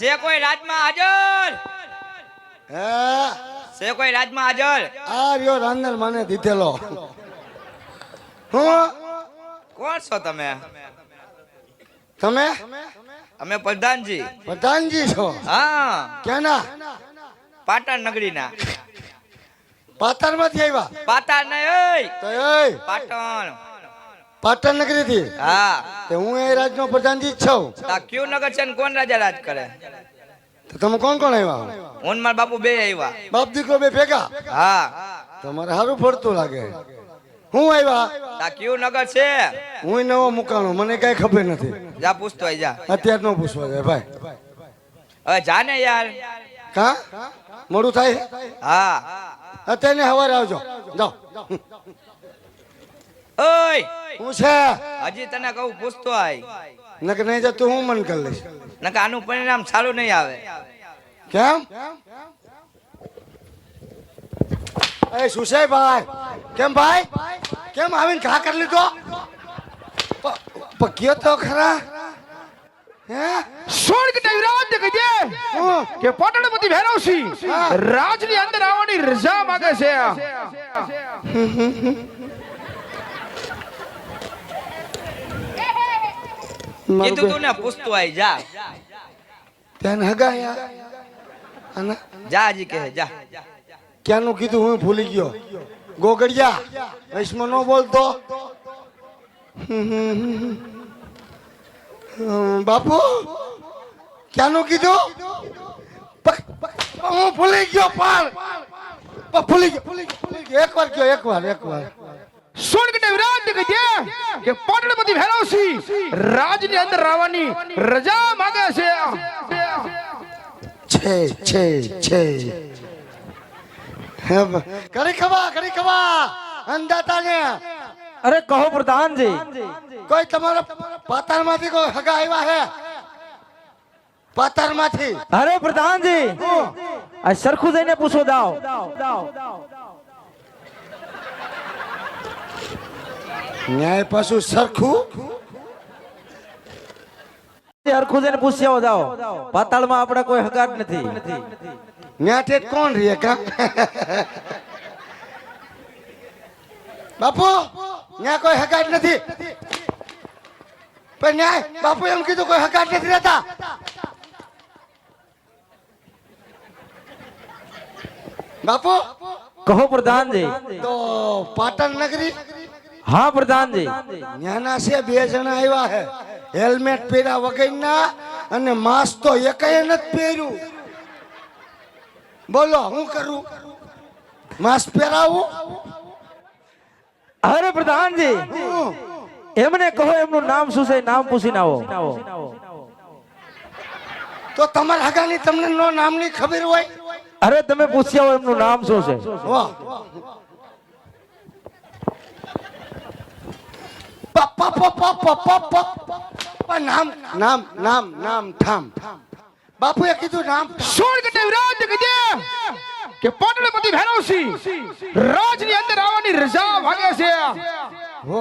છે કોઈ રાજમાં હાજર? હે? છે કોઈ રાજમાં હાજર? આ રહ્યો રાંદલ મને દીધેલો. હું? કોણ છો તમે? તમે? અમે પ્રધાનજી. પ્રધાનજી છો? હા. કેના? પાટણ નગરીના. પાટણમાંથી આવ્યા? પાટણ નહીં એ પાટણ નગરી થી હા. તે હું એ રાજનો પ્રધાનજી જ છું. તા ક્યુ નગર છે ને કોણ રાજા રાજ કરે? તો તમે કોણ કોણ આવ્યા? હું માર બાપુ બે આવ્યા. બાપ દીકરો બે ભેગા? હા. તમારે સારું ફરતું લાગે. હું આવ્યા? તા ક્યુ નગર છે? હું નવો મુકાણો મને કઈ ખબર નથી. જા પૂછતો આઈ જા. અત્યાર નો પૂછવા જાય ભાઈ. હવે જા ને યાર. કા? મોડું થાય? હા. અત્યારે સવારે આવજો. જાઓ. ઓય! હું છે? હજી તને કહું પૂછતો આય. નક નહીં જતું હું મન કરી લઈશ. નક આનું પરિણામ સારું નહીં આવે. કેમ? એ સુસાઈ ભાઈ? કેમ ભાઈ? કેમ આવીને ઘા કરી લીધો? પ- પ- કયો તો ખરા? હે? સ્વર્ગ દેવરાજ કહી દે કે પાટણપતિ ભૈરવસિંહ રાજની અંદર આવવાની રજા માંગે છે. કીધું તું ને પૂછતો આય જા. ત્યાં હગાયા. અને? જા કહે જા. ક્યાંનું કીધું હું ભૂલી ગયો? ગોગડિયા વૈષ્ણવ નો બોલતો. બાપુ ક્યાંનું કીધું? હું ભૂલી ગયો પણ ભૂલી ગયો. ભૂલી ગયો, ગયો એકવાર એક એકવાર એકવાર સ્વર્ગ દેવરાજ કે પાટણપતિ ભૈરવસિંહ રાજની અંદર આવવાની રજા માંગે છે. છે છે છે. કરી ખવા કરી ખવા અંદાતા ને અરે કહો પ્રધાનજી. કોઈ તમારા પાતાળમાંથી કોઈ હગા આવ્યા હે? પાતાળમાંથી. અરે પ્રધાનજી આ સરખું જઈને પૂછો દાવ ન્યાય પાછું સરખું સરખું જઈને પૂછ્યા દાવ પાતાળમાં આપણા કોઈ હગાટ નથી ન્યાઠે કોણ રે કા બાપુ ન્યા કોઈ હગાટ નથી પણ ન્યાય બાપુ એમ કીધું કોઈ હગાટ નથી રહેતા બાપુ કહો પ્રધાનજી તો પાટણ નગરી હા પ્રધાનજી. નાના છે બે જણા આવ્યા હે. હેલ્મેટ પહેર્યા વગરના અને માસ્ક તો એકેય નથી પહેર્યું. બોલો હું કરું? માસ્ક પહેરાવું? અરે પ્રધાનજી. એમને કહો એમનું નામ શું છે નામ પૂછીને આવો. તો તમારા આગાની તમને નો નામની ખબર હોય? અરે તમે પૂછ્યા હોય એમનું નામ શું છે? વાહ. પપ પપ અંદર આવવાની રજા ભાગે છે. ઓ.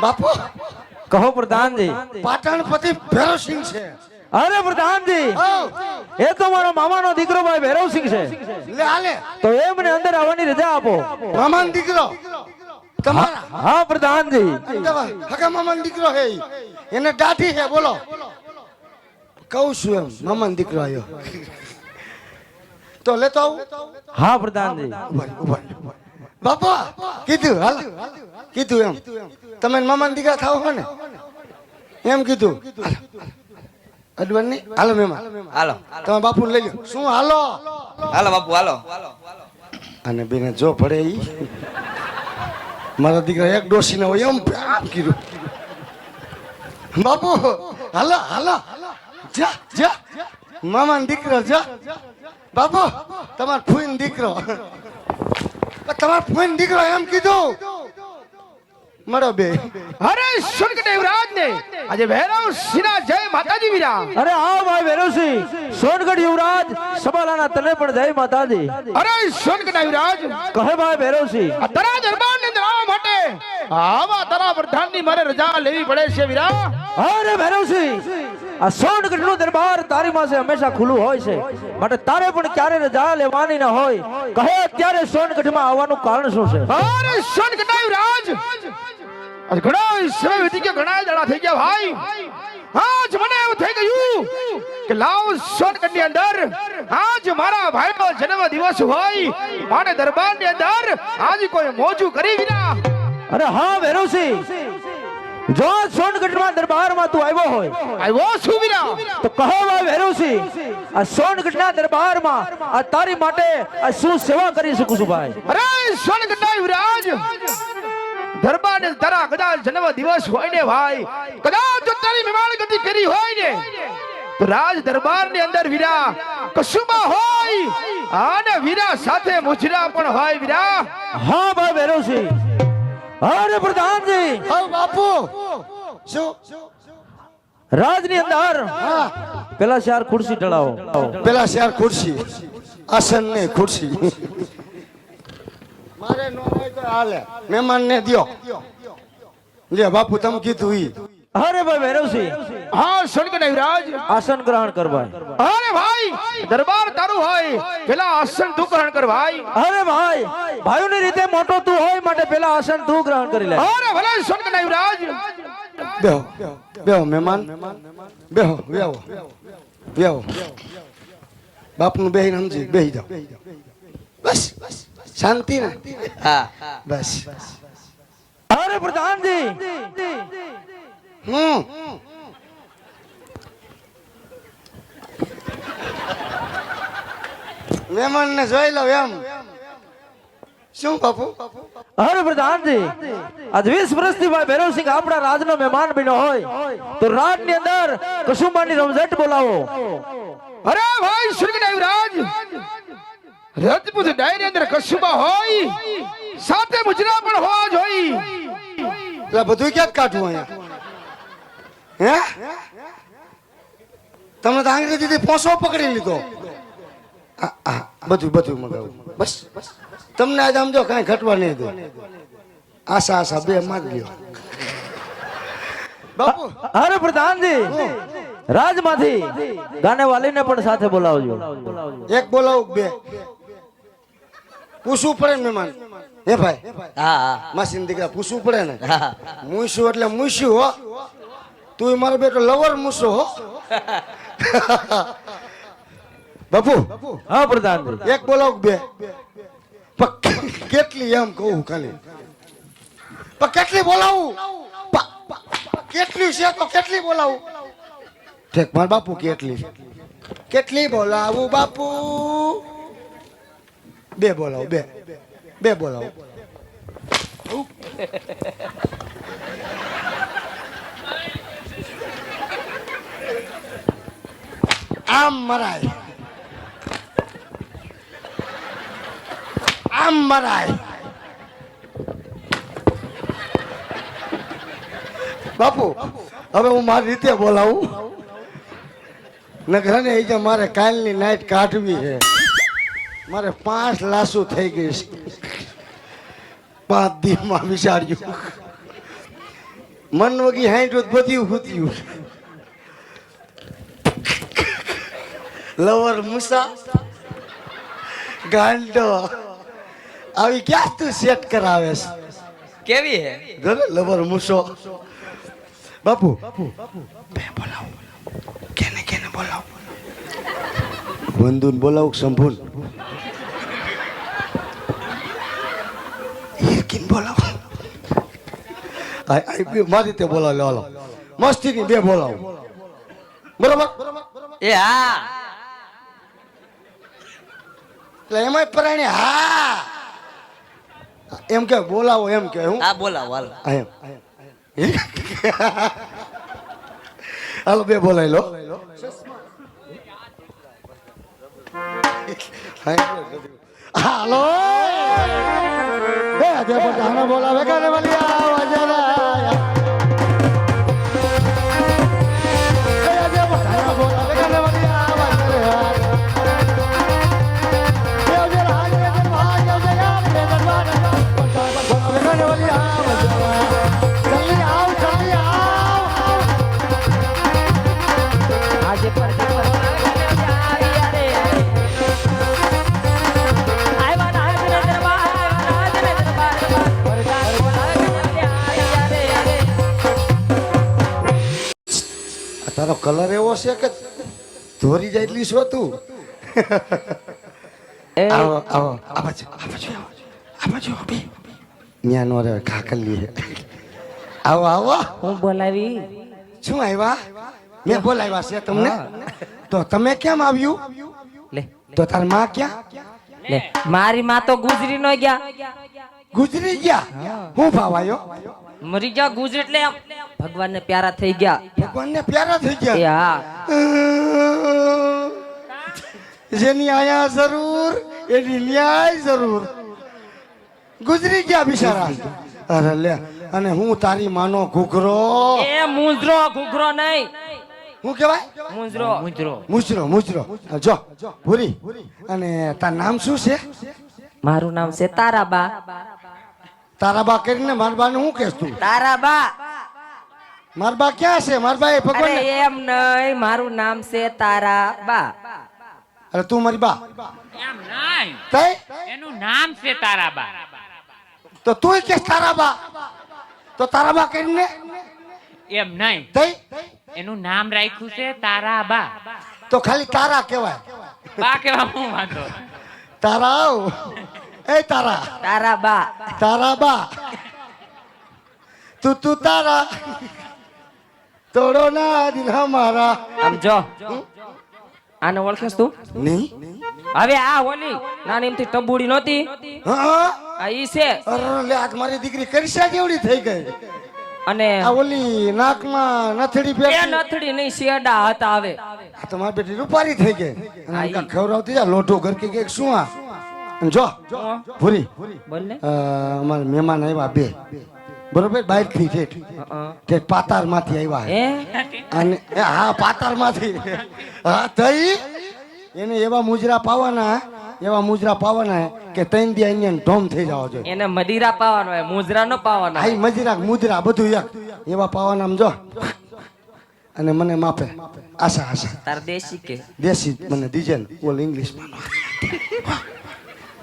બાપુ કહો પ્રધાનજી. પાટણપતિ ભૈરવસિંહ છે. અરે પ્રધાનજી એ તો મારો મામાનો દીકરો ભાઈ ભૈરવસિંહ છે. તો એમને અંદર આવવાની રજા આપો. મામાનો દીકરો. તમારા. હા પ્રધાનજી. હગા મામાનો દીકરો હે એને દાઢી છે બોલો. કહું છું એમ મામાનો દીકરો આવ્યો તો લેતો આવું. હા પ્રધાનજી. બાપા કીધું હાલ. કીધું એમ. તમે મામાના દીકરા થાવ ને? એમ કીધું. અડવાન નહીં? હાલો મેમા હાલો તમે બાપુ લઈ લો. શું હાલો? હાલો બાપુ હાલો. અને બેને જો પડે ઈ. મારા દીકરા એક ડોસી હોય એમ આમ કીધું બાપુ હાલો હાલો. જા જા. મામાનો દીકરો જા. બાપુ તમાર ફૂઈન દીકરો. તમાર ફૂઈન દીકરો એમ કીધું. મળો બે. અરે સ્વર્ગ દેવરાજ ને આજે ભૈરવસિંહના જય માતાજી વીરા અરે આવો ભાઈ ભૈરવસિંહ સોનગઢ યુવરાજ સબાલાના તને પણ જય માતાજી. અરે સ્વર્ગ દેવરાજ કહે ભાઈ ભૈરવસિંહ આ તારા દરબારની આવવા માટે આવા તારા પ્રધાનની મારે રજા લેવી પડે છે વીરા. અરે ભૈરવસિંહ આ સોનગઢનું દરબાર તારી માસે હંમેશા ખુલ્લું હોય છે. માટે તારે પણ ક્યારે રજા લેવાની ના હોય કહે અત્યારે સોનગઢમાં આવવાનું કારણ શું છે? અરે સોનગઢ કટાયું રાજ. ઘણા સમય વીતી ગયો ઘણા જણા થઈ ગયા ભાઈ. આજ મને એવું થઈ ગયું કે લાવ સોનગઢની અંદર. આજ મારા ભાઈનો જન્મ દિવસ હોય. મારે દરબારની અંદર આજ કોઈ મોજું કરી વિના. અરે હા વેરુસી. જો સોનગઢમાં દરબારમાં તું આવ્યો હોય આવ્યો છું વિના તો કહો ભાઈ વેરુસી આ સોનગઢના દરબારમાં આ તારી માટે આ શું સેવા કરી શકું છું ભાઈ? અરે સોનગઢના યુવરાજ દરબાર તારા કદાચ જન્મ દિવસ હોય ને ભાઈ. કદાચ જો તારી મેમાણ ગતિ કરી હોય ને તો રાજ દરબારની અંદર વીરા કશુમાં હોય. અને વીરા સાથે મુજરા પણ હોય વીરા. હા ભાઈ ભૈરવસિંહ અરે પ્રધાનજી! હા બાપુ! શું? રાજની અંદર હા. પેલા શહેર ખુરશી ઢળાવો પેલા શહેર ખુરશી. આસન ને ખુરશી. મારે નો હોય તો હાલે. મહેમાન ને દ્યો. લે બાપુ તમે કીધું ઈ. અરે ભાઈ ભૈરવસિંહ. હા સોન કટાયું રાજ આસન ગ્રહણ કર ભાઈ અરે ભાઈ દરબાર તારું હોય પેલા આસન તું ગ્રહણ કર ભાઈ અરે ભાઈ ભાઈઓની રીતે મોટો તું હોય માટે પેલા આસન તું ગ્રહણ કરી લે. અરે ભલે સોન કટાયું રાજ બેહો બેહો મહેમાન. બેહો બેહો બેહો. બાપનું બેહીને સમજી બેહી જાઓ. બસ શાંતિ ને. હા. બસ. અરે પ્રધાનજી. હું મહેમાન ને જોઈ લઉં એમ. શું બાપુ? અરે પ્રધાનજી આજ વીસ વર્ષથી ભાઈ ભૈરવસિંહ આપણા રાજનો મહેમાન બન્યો હોય. તો રાજની અંદર કસુંબાની રમઝટ બોલાવો. અરે ભાઈ સુરગડાયું રાજ રજપૂત ડાયરી અંદર કશુંબા હોય સાથે મુજરા પણ હોવા જોઈ એટલે બધું ક્યાં કાઢવું અહીંયા? હે? તમને તો અંગ્રેજીથી પોસો પકડી લીધો. આ, આ, બધું બધું મગાવું. બસ તમને આજે સમજો કાંઈ ઘટવા નહીં દો. આશા આશા બે માગ ગયો બાપુ. અરે પ્રધાનજી રાજમાંથી ગાનેવાલીને પણ સાથે બોલાવજો. એક બોલાવું બે. પૂછવું પડે મહેમાન. હે ભાઈ? હા હા. માસીન દીકરા પૂછવું પડે ને? હા. મૂછું એટલે મૂછ્યું હો. તું મારો બેટો લવર મૂસો હો. બાપુ હા પ્રધાન એક બોલાવ બે. કેટલી એમ કહું ખાલી. કેટલી બોલાવું? કેટલી છે તો કેટલી બોલાવું? ઠેક માર બાપુ કેટલી કેટલી બોલાવું બાપુ? બે બોલાવું બે. બે બોલાવું. આમ મરાય. આમ મરાય. બાપુ, હવે હું મારી રીતે બોલાવું. નગર ને એ જે મારે કાલની નાઈટ કાઢવી છે, મારે પાંચ લાસુ થઈ ગઈ છે. પાંચ દીમાં વિચાર્યું. મન વગી હાઈટ બધું હુત્યું લવર મુસા? ગાંડો. આવી ક્યાં તું સેટ કરાવે છે કેવી હે? જોને લવર મુસો. બાપુ બે બોલાવો. કેને કેને બોલાવો? વંદુન બોલાવો શંભુન? ઈરકીન બોલાવો? આ આ બે મારી રીતે બોલાવો લે હાલો મસ્તીની બે બોલાવો. બરાબર? એ હા. એટલે એમાંય પ્રાણી હા એમ કે બોલાવો એમ કે હું હા બોલાવો હાલો એમ હાલો બે બોલાય લો હાલો બે હજાર બોલાવે કાને વાલી આવા તારો કલર એવો છે કે ધોરી જાય એટલી શું હતું આવો આવો આવા છે આવા છે આવા છે આવા છે ન્યા નો રે કાકલી આવો આવો હું બોલાવી શું આવ્યા મેં બોલાવ્યા છે તમને તો તમે કેમ આવ્યું લે તો તારમાં ક્યાં લે મારી માં તો ગુજરી ન ગયા ગુજરી ગયા હું ભાવ આવ્યો મરી ગયા ગુજરી એટલે આમ ભગવાનને પ્યારા થઈ ગયા ભગવાનને પ્યારા થઈ એ ગયા હા જેની આયા જરૂર એની ન્યાય જરૂર ગુજરી ગયા બિચારા. અરે લે અને હું તારી માનો ઘૂઘરો? એ મુંજરો ઘૂઘરો નહીં. હું કહેવાય? મુંજરો. મુંજરો. મુંજરો મુંજરો. જો ભૂરી. અને તાર નામ શું છે? મારું નામ છે તારાબા. તારા બા કરીને મારા બાને હું કહેશ તું? તારાબા. માર બા ક્યાં છે? માર બા એ ભગવાન એમ નહીં મારું નામ છે તારાબા. અરે તું મારી બા. એમ નહીં. એનું નામ છે તારાબા. તો તું કે તારા બા તો તારા બા કરીને એમ નહીં. એનું નામ રાખ્યું છે તારાબા. તો ખાલી તારા કહેવાય. બા કેવા હું વાંધો તારા આવ. એ તારા. તારાબા. તારા બા તું તું તારા. તોડો ના દિલ હમારા. આમ જો. આને ઓળખેસ તું નહીં હવે આ ઓલી નાની એમથી ટબુડી નહોતી? હા આ ઈ છે? અરે આજ મારી દીકરી કરશા કેવડી થઈ ગઈ? અને આ ઓલી નાકમાં નથડી એ નથડી નહીં શેડા હતા આવે આ તો મારી બેટી રૂપારી થઈ ગઈ. અને આ ખવરાવતી આ લોઢો ઘર કે શું આ? જો ભૂરી. બોલ ને. અમારા મહેમાન આવ્યા બે. બરોબર? બહારથી છે. તે પાતારમાંથી આવ્યા હે? અને હા પાતારમાંથી હા તઈ? એને એવા મુજરા પાવાના એવા મુજરા પાવાના કે તૈન દી અહીંયા ઢોમ થઈ જવા જોઈએ. એને મદીરા પાવાનો હોય મુજરા નો પાવાનો હા મજરા મુજરા બધું એક. એવા પાવાના આમ જો. અને મને માપે. આશા આશા. તાર દેશી કે? દેશી મને દીજે ને બોલ ઇંગ્લિશમાં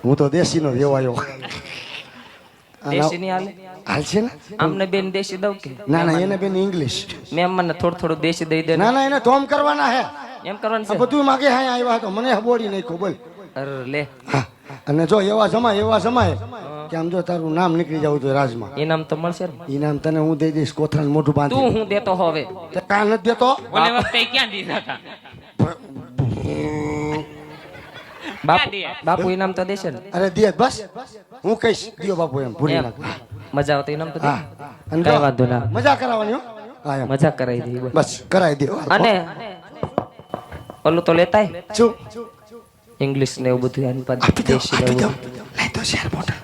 હું તો દેશીનો રેવાયો દેશી ની હાલે? હાલ છે ને? આમને બેન દેશી દઉં કે? ના ના એને બેન ઇંગ્લિશ મેં મને થોડું થોડું દેશી દઈ દે ના. ના એને તોમ કરવાના હે. એમ કરવાનું આ છે બધું માગે હા આવ્યા તો. મને હબોડી નાખ્યો બોલ. અરે લે. હા. અને જો એવા જમાય એવા જમાય કે આમ જો તારું નામ નીકળી જવું જોઈએ રાજમાં. ઇનામ તો મળશે ઇનામ તને હું દઈ દઈશ કોથળાનું મોઢું તું હું દેતો હવે. કાં નથી દેતો? ઓલે વખતે ક્યાં દીધા હતા? બાપુ બાપુ ઇનામ તો દેશે ને. અરે દે બસ. હું કહીશ દિયો બાપુ એમ ભૂલી નાખ. મજા આવતી ઇનામ તો દે. અને કઈ વાંધો ના. મજા કરાવવાની હો. મજા કરાવી દઈ બસ કરાવી દે અને ઓલું તો લેતાય? શું? ઇંગ્લિશ ને એવું બધું એની પાસે દેશી ને એવું દો. તો શેર મોટા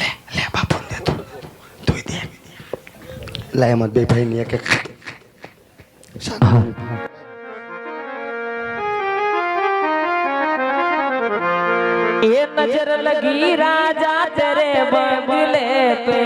લે લે બાપુ દે તું. દે. મત બે ભાઈ ની એક એક ये नजर लगी राजा तेरे बंगले पे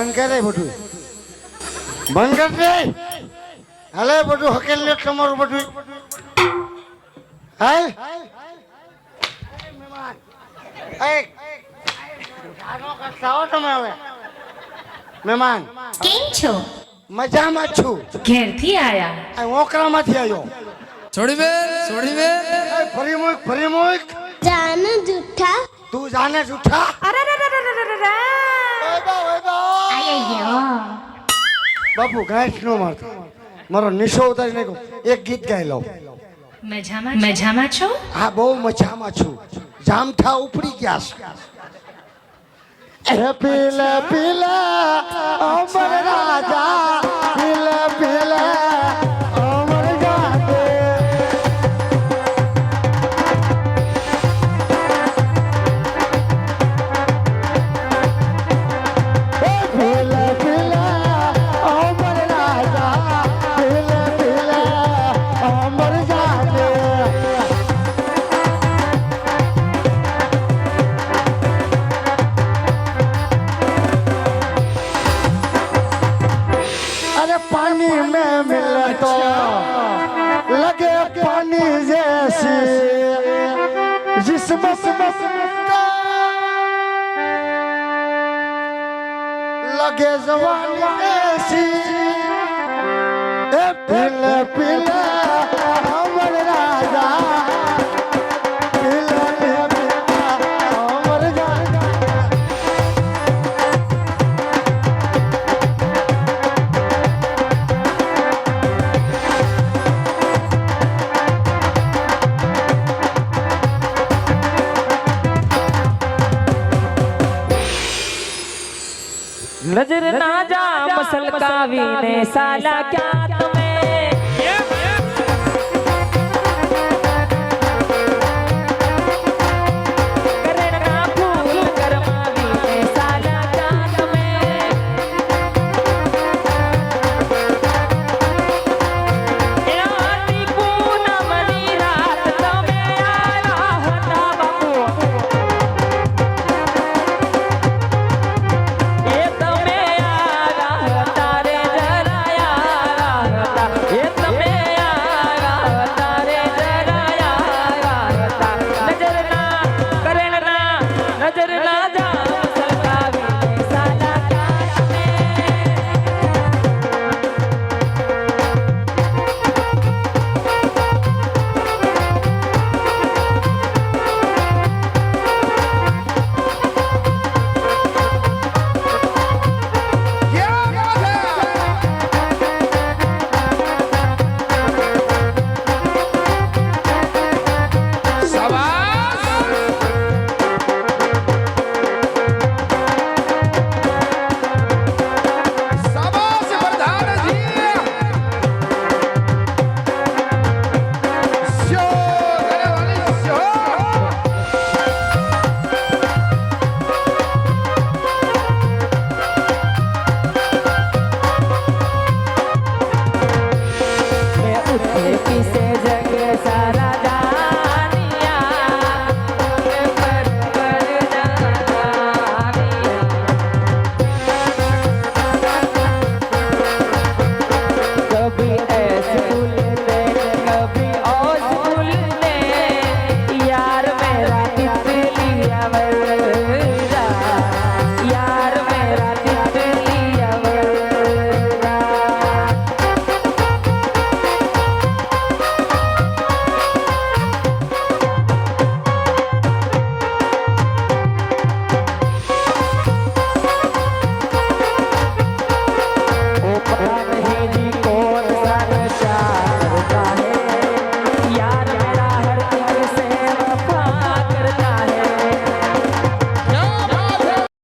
બંધ કરે બધું. બંધ કર દે હાલે બધું હકેલ લે તમારું બધું. હાલ. તમે હવે. મહેમાન. છો? મજામાં છું. આયા? ઓકરામાંથી આવ્યો છોડી બે છોડી બે ફરી મુક ફરી મુક. જાને જૂઠા તું જાને જૂઠા બાપુ ગાંઠ નો મારતો. મારો નિશો ઉતારી નાખો એક ગીત ગાઈ લો મજામાં મજામાં છો? હા બહુ મજામાં છું. જામઠા ઉપડી ગયા છે. અરે પીલા પીલા અમર રાજા. લગે જવાની সালাক